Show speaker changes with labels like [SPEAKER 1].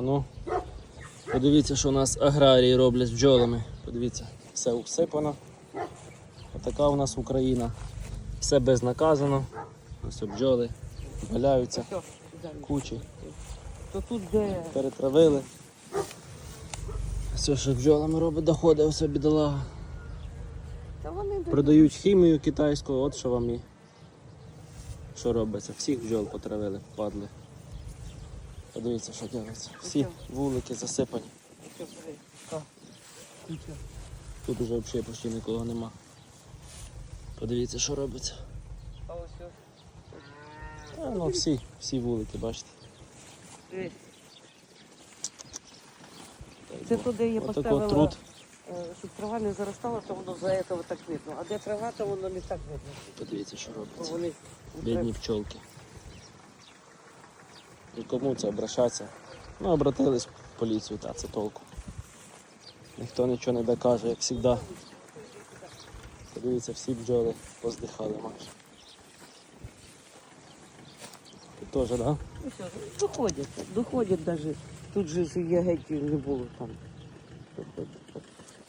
[SPEAKER 1] Ну, подивіться, що у нас аграрії роблять з бджолами. Подивіться, все усипано. Отака у нас Україна. Все безнаказано. Ось бджоли валяються, кучі.
[SPEAKER 2] То тут де
[SPEAKER 1] Перетравили. Все, що бджолами робить, доходить все бідолага. Продають хімію китайську, от що вам і. Що робиться? Всіх бджол потравили, падли. Подивіться, що робиться. Всі вулики засипані. Тут уже взагалі почти нікого нема. Подивіться, що робиться.
[SPEAKER 2] А ось.
[SPEAKER 1] Ну всі, всі вулики, бачите.
[SPEAKER 2] Це туди я поставила,
[SPEAKER 1] труд.
[SPEAKER 2] е, щоб трава не заростала, то воно за цього так видно. А де трава, то воно не так видно.
[SPEAKER 1] Подивіться, що робиться. Бідні пчолки. І кому це обращатися? Ну, обратились в поліцію, та це толку. Ніхто нічого не докаже, як завжди. Подивіться, всі бджоли поздихали майже. Тут теж, так? Да?
[SPEAKER 2] Доходять, доходять навіть. Тут же ж є геть не було там. Доходять.